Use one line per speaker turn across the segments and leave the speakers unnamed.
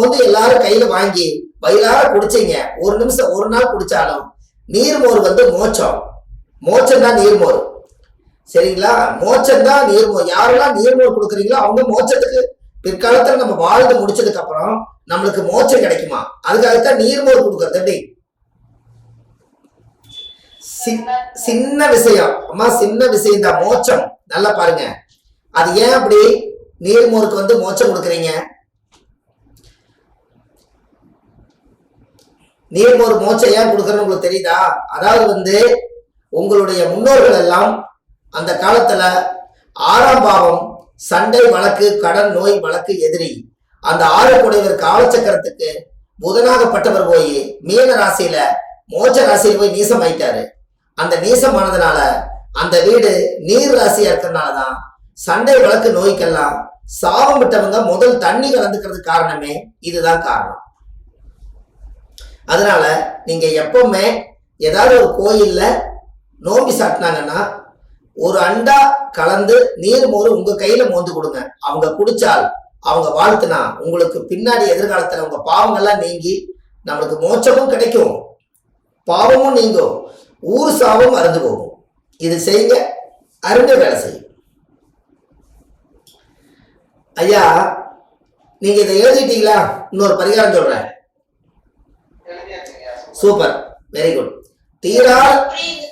வந்து எல்லாரும் கையில வாங்கி வயிறார குடிச்சீங்க. ஒரு நிமிஷம் ஒரு நாள் குடிச்சாலும் நீர்மோர் வந்து மோச்சம். மோச்சம் தான் நீர்மோர். சரிங்களா? மோச்சம் தான் நீர்மோர். யாரெல்லாம் நீர்மோர் கொடுக்குறீங்களோ அவங்க மோச்சத்துக்கு பிற்காலத்துல நம்ம வாழ்ந்து முடிச்சதுக்கு அப்புறம் நம்மளுக்கு மோச்சம் கிடைக்குமா? அதுக்காகத்தான் நீர்மோர் கொடுக்கறது எப்படி? சி- சின்ன விஷயம். அம்மா சின்ன விஷயம் தான். மோச்சம். நல்லா பாருங்க. அது ஏன் அப்படி நீர்மோருக்கு வந்து மோச்சம் கொடுக்குறீங்க? நீர்மோர் மோச்சம் ஏன் கொடுக்குறேன்னு உங்களுக்கு தெரியுதா? அதாவது வந்து உங்களுடைய முன்னோர்கள் எல்லாம் அந்த காலத்துல ஆறாம் பாவம் சண்டை வழக்கு கடன் நோய் வழக்கு எதிரி அந்த ஆறுக்குடையவர் காலச்சக்கரத்துக்கு புதனாகப்பட்டவர் போய் மீன ராசியில மோட்ச ராசியில போய் நீசம் ஆயிட்டாரு. அந்த நீசம் ஆனதுனால அந்த வீடு நீர் ராசியா இருக்கிறதுனாலதான் சண்டை வழக்கு நோய்க்கெல்லாம் சாபம் விட்டவங்க முதல் தண்ணி கலந்துக்கிறதுக்கு காரணமே இதுதான் காரணம். அதனால நீங்க எப்பவுமே ஏதாவது ஒரு கோயில்ல நோம்பி சாட்டினாங்கன்னா ஒரு அண்டா கலந்து நீர் மோர் உங்க கையில மோந்து கொடுங்க. அவங்க குடிச்சால் அவங்க வாழ்த்துனா உங்களுக்கு பின்னாடி எதிர்காலத்துல உங்க பாவங்கள்லாம் நீங்கி நம்மளுக்கு மோட்சமும் கிடைக்கும். பாவமும் நீங்கும். ஊர் சாபம் அருந்து போகும். இது செய்யுங்க அருமை வேலை செய்யும். ஐயா நீங்க இதை எழுதிட்டீங்களா? இன்னொரு பரிகாரம் சொல்றேன். சூப்பர். வெரி குட்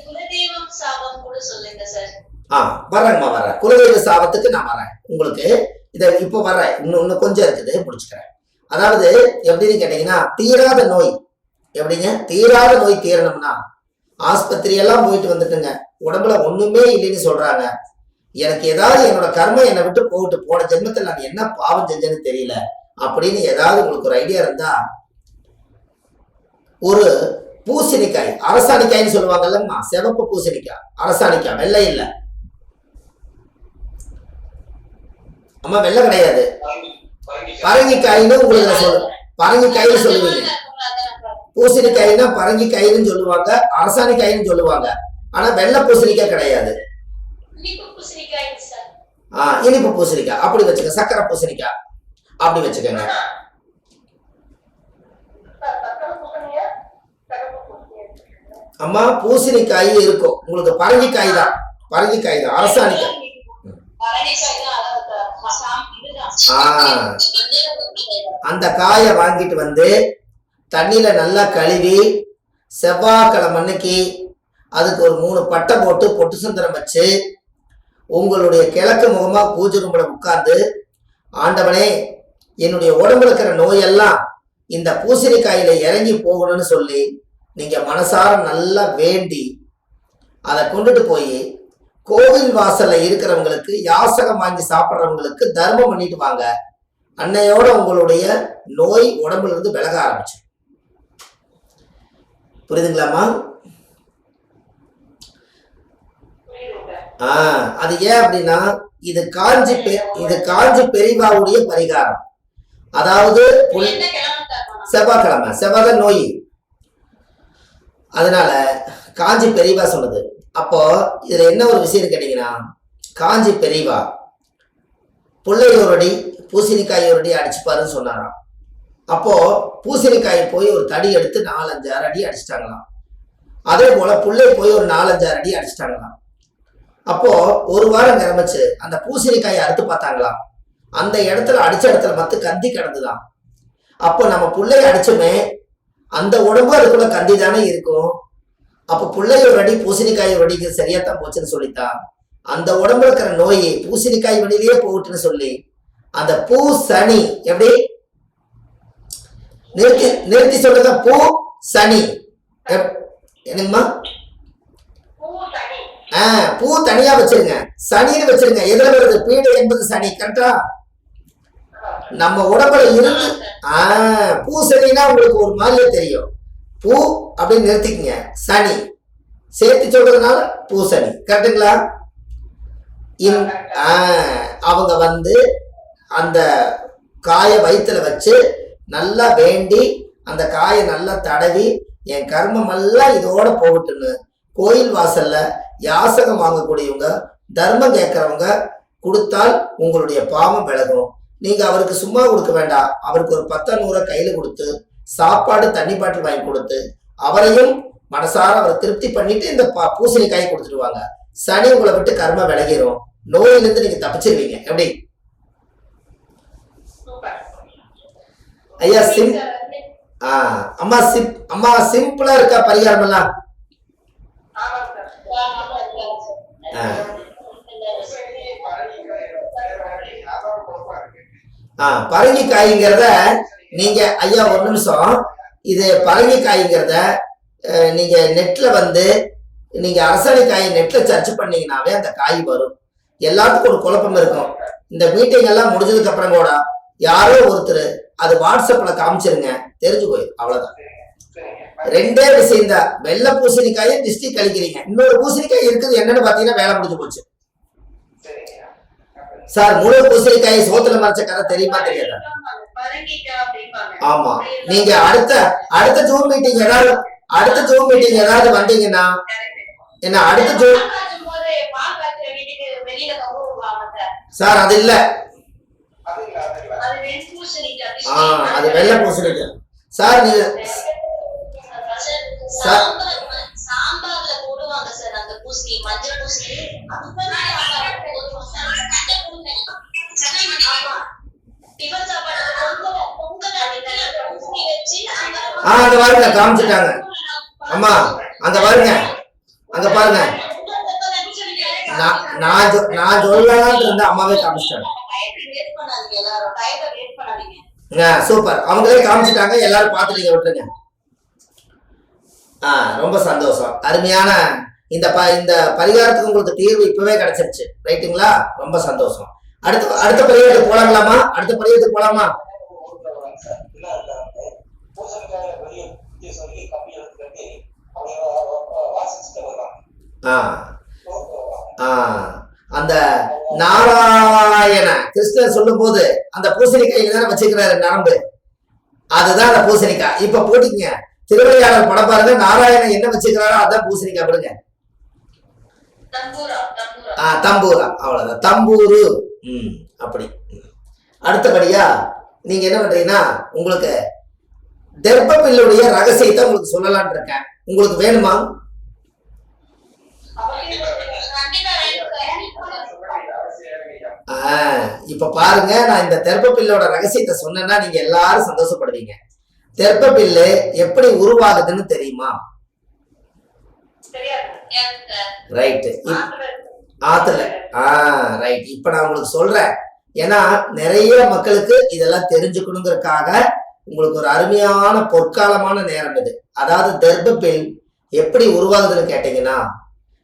குலதெய்வம் சாபம் கூட சொல்லுங்க சார்.
ஆ வர்றேங்கம்மா வரேன் குலதெய்வ சாபத்துக்கு நான் வரேன் உங்களுக்கு இதை இப்போ வர்றேன். இன்னும் இன்னும் கொஞ்சம் இருக்குது முடிச்சுக்கிறேன். அதாவது எப்படின்னு கேட்டீங்கன்னா தீராத நோய். எப்படிங்க? தீராத நோய் தீரணும்னா ஆஸ்பத்திரி எல்லாம் போயிட்டு வந்துட்டுங்க. உடம்புல ஒண்ணுமே இல்லைன்னு சொல்றாங்க. எனக்கு ஏதாவது என்னோட கர்மம் என்னை விட்டு போட்டு போன ஜென்மத்தில் நான் என்ன பாவம் செஞ்சேன்னு தெரியல. அப்படின்னு ஏதாவது உங்களுக்கு ஒரு ஐடியா இருந்தா ஒரு பூசணிக்காய் அரசாணிக்காய்னு சொல்லுவாங்கல்லம்மா சிவப்பு பூசணிக்காய் அரசாணிக்காய் வெள்ளை இல்ல. அம்மா வெள்ளை கிடையாது. பரங்கிக்காயின்னு உங்களுக்கு சொல்லு பரங்கிக்காயின்னு சொல்லுவீங்க. பூசணிக்காய்னா பரங்கிக்காயின்னு சொல்லுவாங்க அரசாணிக்காயின்னு சொல்லுவாங்க. ஆனா வெள்ளை பூசணிக்காய் கிடையாது. ஆஹ் இனிப்பு பூசணிக்காய். அப்படி வச்சுக்க சக்கரை பூசணிக்காய். அப்படி வச்சுக்கோங்க. அம்மா பூசணிக்காய் இருக்கும். உங்களுக்கு பரங்கிக்காய் தான். பரங்கிக்காய் தான். அரசாணிக்காய்.
தான்
அந்த காயை வாங்கிட்டு வந்து தண்ணியில நல்லா கழுவி செவ்வாய்க்கிழமை அன்னைக்கு அதுக்கு ஒரு மூணு பட்டை போட்டு பொட்டு சுந்தரம் வச்சு உங்களுடைய கிழக்கு முகமா பூஜை ரூம்ல உட்கார்ந்து ஆண்டவனே என்னுடைய உடம்புல இருக்கிற நோயெல்லாம் இந்த பூசணிக்காயில இறங்கி போகணும்னு சொல்லி நீங்க மனசார நல்லா வேண்டி அதை கொண்டுட்டு போய் கோவில் வாசல்ல இருக்கிறவங்களுக்கு யாசகம் வாங்கி சாப்பிட்றவங்களுக்கு தர்மம் பண்ணிட்டு வாங்க. அன்னையோட உங்களுடைய நோய் உடம்புல இருந்து விலக ஆரம்பிச்சு புரியுதுங்களாம்மா? ஆ அது ஏன் அப்படின்னா இது காஞ்சி இது காஞ்சி பெரிவாவுடைய பரிகாரம். அதாவது செவ்வாய்க்கிழமை செவ்வாய் நோய். அதனால காஞ்சி பெரியவா சொன்னது அப்போ இதுல என்ன ஒரு விஷயம் கேட்டீங்கன்னா காஞ்சி பெரியவா புள்ளை ஒரு அடி பூசணிக்காய் ஒரு அடி அடிச்சுப்பாருன்னு சொன்னாராம். அப்போ பூசணிக்காயை போய் ஒரு தடி எடுத்து நாலஞ்சாறு அடி அடிச்சிட்டாங்களாம். அதே போல புள்ளை போய் ஒரு நாலஞ்சாறு அடி அடிச்சிட்டாங்களாம். அப்போ ஒரு வாரம் கிளம்பிச்சு அந்த பூசணிக்காயை அறுத்து பார்த்தாங்களாம். அந்த இடத்துல அடிச்ச இடத்துல மத்து கந்தி கிடந்துதான் அப்போ நம்ம பிள்ளைய அடிச்சுமே அந்த உடம்பு அதுக்குள்ள கந்தி தானே இருக்கும். அப்போ புள்ளைய வடி பூசணிக்காய் வடிக்கு அடிக்கு சரியா தான் போச்சுன்னு சொல்லித்தான். அந்த உடம்புல இருக்கிற நோய் பூசணிக்காய் வடியிலேயே போகட்டுன்னு சொல்லி அந்த பூ சனி எப்படி? நிறுத்தி நிறுத்தி சொல்றத? பூ சனி. என்னங்கம்மா? ஆ பூ தனியா வச்சிருங்க. சனின்னு வச்சிருங்க. எதுல வருது? பீடை என்பது சனி கரெக்டா நம்ம உடம்புல இருந்து ஆ பூ சனினா உங்களுக்கு ஒரு மாதிரியே தெரியும். பூ அப்படின்னு நிறுத்திக்கங்க. சனி. சேர்த்து சொல்றதுனால பூ சனி. கரெக்டுங்களா ஆ, அவங்க வந்து அந்த காயை வயிற்றுல வச்சு நல்லா வேண்டி அந்த காயை நல்லா தடவி என் கர்மம் எல்லாம் இதோட போகட்டுன்னு கோயில் வாசல்ல யாசகம் வாங்கக்கூடியவங்க தர்மம் கேட்கறவங்க கொடுத்தால் உங்களுடைய பாவம் விலகும். நீங்க அவருக்கு சும்மா கொடுக்க வேண்டாம். அவருக்கு ஒரு பத்த நூறை கையில கொடுத்து சாப்பாடு தண்ணி பாட்டில் வாங்கி கொடுத்து அவரையும் மனசார அவரை திருப்தி பண்ணிட்டு இந்த ப- பூசணிக்காய் கொடுத்துருவாங்க சனி உங்களை விட்டு கர்ம விலகிரும். நோயிலிருந்து நீங்க தப்பிச்சிருவீங்க. எப்படி? ஐயா சிம் ஆ அம்மா சிம் அம்மா சிம்பிளா இருக்கா பரிகாரம் எல்லாம் ஆ. ஆ பரங்கிக்காய்ங்கிறத நீங்க ஐயா ஒரு நிமிஷம். இது பரங்கி காய்ங்கிறத நீங்க நெட்ல வந்து நீங்க காய் நெட்ல சர்ச் பண்ணீங்கன்னாவே அந்த காய் வரும். எல்லாத்துக்கும் ஒரு குழப்பம் இருக்கும். இந்த மீட்டிங் எல்லாம் முடிஞ்சதுக்கு அப்புறம் கூட யாரோ ஒருத்தர் அது வாட்ஸ்அப்ல காமிச்சிருங்க. தெரிஞ்சு போயிடும் அவ்வளவுதான். ரெண்டே விஷயம் தான் வெள்ளை பூசணிக்காயை டிஸ்ட்ரிக் கழிக்கிறீங்க. இன்னொரு பூசணிக்காய் இருக்குது. என்னன்னு பாத்தீங்கன்னா வேலை முடிஞ்சு போச்சு. சார் முழு பூசணிக்காயை சோத்துல மறைச்ச கதை தெரியுமா தெரியாதா? ஆமா. நீங்க அடுத்த அடுத்த ஜூம் மீட்டிங் ஏதாவது அடுத்த ஜூம் மீட்டிங் ஏதாவது வந்தீங்கன்னா என்ன அடுத்த ஜூம்
சார்
அது இல்ல.
அது வெள்ள அது
வெள்ளை பூசணிக்காய். சார் நீங்க சார்.
சாம்பார் சாம்பார்ல போடுவாங்க சார் அந்த பூசணி மஞ்சள் பூசணி. ஆமா. டிஃபன் சாப்பாடு பொங்கல் பொங்கல் அன்னைக்கு பூசணி வச்சு
ஆ அங்க பாருங்க காமிச்சிட்டாங்க. அம்மா அங்க பாருங்க. அங்க பாருங்க. நான் நான் சொல்லலாம்னு இருந்த அம்மாவே காமிச்சிட்டாங்க. சூப்பர். அவங்களே காமிச்சிட்டாங்க. எல்லாரும் பார்த்து நீங்க விட்டுருங்க. ஆ ரொம்ப சந்தோஷம். அருமையான இந்த ப இந்த பரிகாரத்துக்கு உங்களுக்கு தீர்வு இப்பவே கிடைச்சிருச்சு. ரைட்டுங்களா? ரொம்ப சந்தோஷம். அடுத்த அடுத்த பரிகாரத்துக்கு போலாங்களாமா அடுத்த பரிகாரத்துக்கு போலாமா?
அந்த நாராயண கிருஷ்ணன் சொல்லும் போது
ஆ ஆ அந்த பூசணிக்காய் சொல்லும்போது அந்த தானே வச்சுக்கிறாரு நரம்பு. அதுதான் அந்த பூசணிக்காய். இப்ப போட்டிங்க. திருவிளையாடல் படம் பாருங்க நாராயணன் என்ன வச்சுக்கிறாரோ அதான் பூசணிக்காய் விடுங்க
தம்பூரா தம்பூரா.
ஆ தம்பூரா. அவ்வளவுதான். தம்பூரு. ம். அப்படி. அடுத்தபடியா நீங்க என்ன பண்றீங்கன்னா உங்களுக்கு தெர்பபில்லுடைய ரகசியத்தை உங்களுக்கு சொல்லலாம்னு இருக்கேன். உங்களுக்கு வேணுமா? இப்ப பாருங்க நான் இந்த தெர்பபில்லோட ரகசியத்தை சொன்னேன்னா நீங்க எல்லாரும் சந்தோஷப்படுவீங்க. தெர்பபில்லு எப்படி உருவாகுதுன்னு தெரியுமா? ரைட்டு
ஆத்துல.
ஆ ரைட் இப்ப நான் உங்களுக்கு சொல்றேன். ஏன்னா நிறைய மக்களுக்கு இதெல்லாம் தெரிஞ்சுக்கணுங்கிறதுக்காக உங்களுக்கு ஒரு அருமையான பொற்காலமான நேரம் இது. அதாவது தெர்பபில் எப்படி உருவாகுதுன்னு கேட்டீங்கன்னா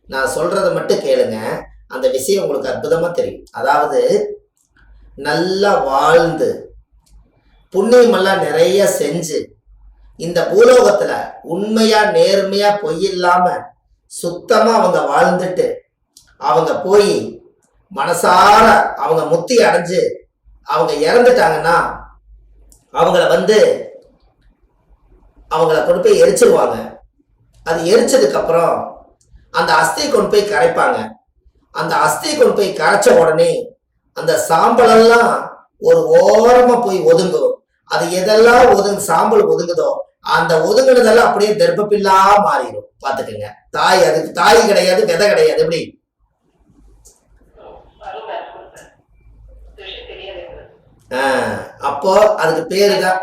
நான் சொல்றதை மட்டும் கேளுங்க. அந்த விஷயம் உங்களுக்கு அற்புதமா தெரியும். அதாவது நல்லா வாழ்ந்து புண்ணியமெல்லாம் நிறைய செஞ்சு இந்த பூலோகத்துல உண்மையா நேர்மையா பொய்யில்லாம சுத்தமா அவங்க வாழ்ந்துட்டு அவங்க போய் மனசார அவங்க முத்தி அடைஞ்சு அவங்க இறந்துட்டாங்கன்னா அவங்கள வந்து அவங்கள கொண்டு போய் எரிச்சிருவாங்க. அது எரிச்சதுக்கு அப்புறம் அந்த அஸ்தியை கொண்டு போய் கரைப்பாங்க. அந்த அஸ்தியை கொண்டு போய் கரைச்ச உடனே அந்த சாம்பலெல்லாம் ஒரு ஓரமா போய் ஒதுங்கும். அது எதெல்லாம் ஒதுங்க சாம்பல் ஒதுங்குதோ அந்த ஒதுங்குனதெல்லாம் அப்படியே தர்ப்பப்பில்லா மாறிடும் பாத்துக்கோங்க தாய் அதுக்கு தாய் கிடையாது விதை கிடையாது. எப்படி? அப்போ அதுக்கு பேரு தான்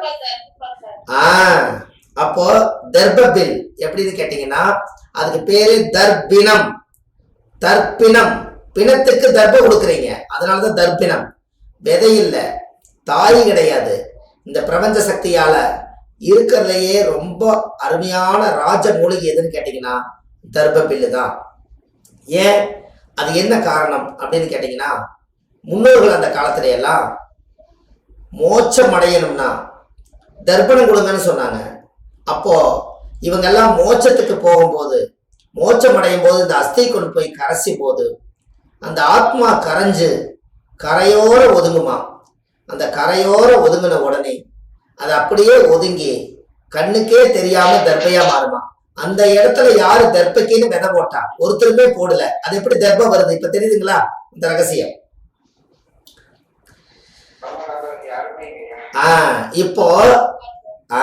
ஆஹ் அப்போ தர்ப்பில் எப்படின்னு கேட்டீங்கன்னா அதுக்கு பேரு தர்ப்பினம் தர்ப்பினம் பிணத்துக்கு தர்ப்பம் கொடுக்குறீங்க. அதனாலதான் தர்ப்பினம் விதை இல்ல. தாய் கிடையாது. இந்த பிரபஞ்ச சக்தியால இருக்கிறதுலயே ரொம்ப அருமையான ராஜ மூலிகை எதுன்னு கேட்டீங்கன்னா தர்ப்பபில்லு தான் ஏன்? அது என்ன காரணம் அப்படின்னு கேட்டீங்கன்னா முன்னோர்கள் அந்த காலத்துல எல்லாம் மோட்சம் அடையணும்னா தர்ப்பணம் கொடுங்கன்னு சொன்னாங்க. அப்போ இவங்கெல்லாம் மோட்சத்துக்கு போகும்போது மோட்சம் அடையும் போது இந்த அஸ்தி கொண்டு போய் கரைசி போது அந்த ஆத்மா கரைஞ்சு கரையோர ஒதுங்குமா? அந்த கரையோர ஒதுங்கின உடனே அது அப்படியே ஒதுங்கி கண்ணுக்கே தெரியாம தர்பையா மாறுமா. அந்த இடத்துல யாரு தர்ப்பைக்குன்னு விதை போட்டா? ஒருத்தருமே போடல. அது எப்படி தர்பம் வருது? இப்ப தெரியுதுங்களா? இந்த ரகசியம். ஆ இப்போ ஆ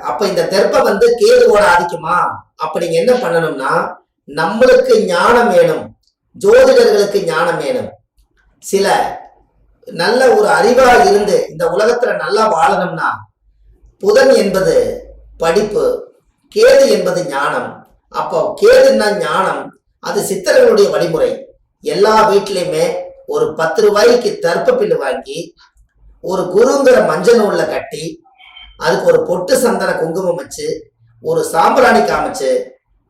அப்ப இந்த தெற்பை வந்து கேதுவோட ஆதிக்குமா? அப்ப நீங்க என்ன பண்ணணும்னா நம்மளுக்கு ஞானம் வேணும். ஜோதிடர்களுக்கு ஞானம் வேணும். சில நல்ல ஒரு அறிவா இருந்து இந்த உலகத்துல நல்லா வாழணும்னா புதன் என்பது படிப்பு கேது என்பது ஞானம். அப்போ கேதுன்னா ஞானம் அது சித்தர்களுடைய வழிமுறை. எல்லா வீட்லேயுமே ஒரு பத்து ரூபாய்க்கு தர்ப்ப பில்லு வாங்கி ஒரு குருங்கிற மஞ்சள் நூலில் கட்டி அதுக்கு ஒரு பொட்டு சந்தன குங்குமம் வச்சு ஒரு சாம்பிராணி காமிச்சு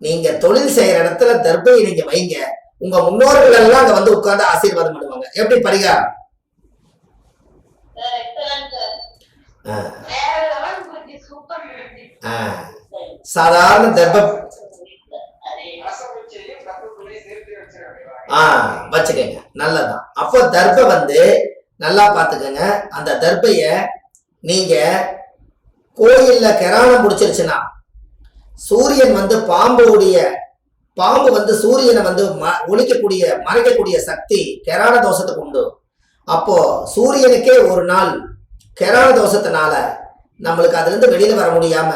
நீங்க தொழில் செய்யற இடத்துல தர்பையை நீங்க வைங்க. உங்க முன்னோர்கள் எல்லாம் அங்க வந்து உட்கார்ந்து ஆசீர்வாதம் பண்ணுவாங்க. எப்படி? பரிகாரம்
சார் எக்ஸலன்ட் சார்
ஆ,
வேற லெவல் குருஜி சூப்பர் குருஜி
ஆ. சாதாரண
வச்சிருக்காங்க
ஆ வச்சுக்கோங்க. நல்லதுதான். அப்போ தர்பை வந்து நல்லா பார்த்துக்கோங்க. அந்த தர்பைய நீங்க கோயில்ல கிராணம் முடிச்சிருச்சுன்னா சூரியன் வந்து பாம்புடைய பாம்பு வந்து சூரியனை வந்து ம- ஒழிக்கக்கூடிய மறைக்கக்கூடிய சக்தி கெரான தோஷத்துக்கு உண்டு அப்போ சூரியனுக்கே ஒரு நாள் கெரால தோஷத்தினால நம்மளுக்கு அதுலேருந்து வெளியில் வெளியில வர முடியாம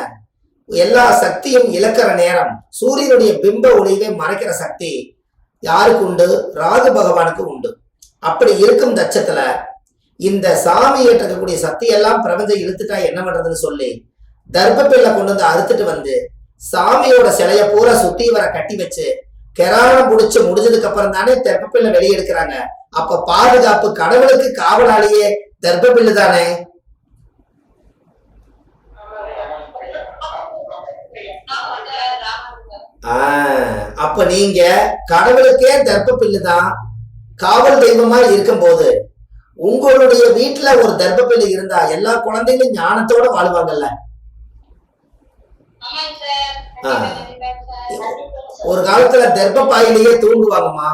எல்லா சக்தியும் இழக்கிற நேரம் சூரியனுடைய பிம்ப ஒளியவே மறைக்கிற சக்தி யாருக்கு உண்டு? ராகு பகவானுக்கு உண்டு. அப்படி இருக்கும் தச்சத்துல இந்த சாமி ஏற்றக்கூடிய சக்தி எல்லாம் பிரபஞ்சம் இழுத்துட்டா என்ன பண்றதுன்னு சொல்லி தர்ப்பப்பில்ல கொண்டு வந்து அறுத்துட்டு வந்து சாமியோட சிலைய பூரா சுத்தி வர கட்டி வச்சு கெராளம் பிடிச்சி முடிஞ்சதுக்கு அப்புறம் தானே தர்ப்பப்பில்ல வெளியெடுக்கிறாங்க அப்ப பாதுகாப்பு கடவுளுக்கு காவலாளியே தர்ப்பப்பில்லு தானே? ஆஹ் அப்ப நீங்க கடவுளுக்கே தர்ப்பப்பில்லு தான் காவல் தெய்வமா இருக்கும்போது உங்களுடைய வீட்டுல ஒரு தர்ப்ப பில்லு இருந்தா எல்லா குழந்தைகளும் ஞானத்தோட வாழ்வாங்கல்ல? ஒரு காலத்துல தர்ப்ப பாயிலேயே தூங்குவாங்கம்மா.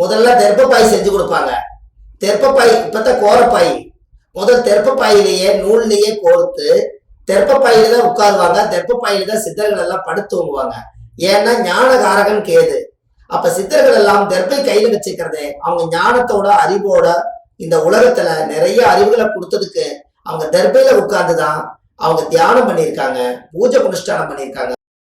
முதல்ல தெர்ப்பப்பாய் செஞ்சு கொடுப்பாங்க. தெர்ப்பப்பாய் இப்பதான் கோரப்பாய். முதல் தெர்ப்பப்பாயிலேயே நூல்லையே கோர்த்து தெர்ப்பப்பாயில தான் உட்காருவாங்க. தெர்ப்பப்பாயில தான் சித்தர்கள் எல்லாம் படுத்து தூங்குவாங்க. ஏன்னா ஞானகாரகன் கேது. அப்ப சித்தர்கள் எல்லாம் தெற்பை கையில வச்சுக்கிறதே அவங்க ஞானத்தோட அறிவோட இந்த உலகத்துல நிறைய அறிவுகளை கொடுத்ததுக்கு அவங்க தெர்பையில உட்கார்ந்துதான் அவங்க தியானம் பண்ணியிருக்காங்க பூஜை அனுஷ்டானம் பண்ணியிருக்காங்க.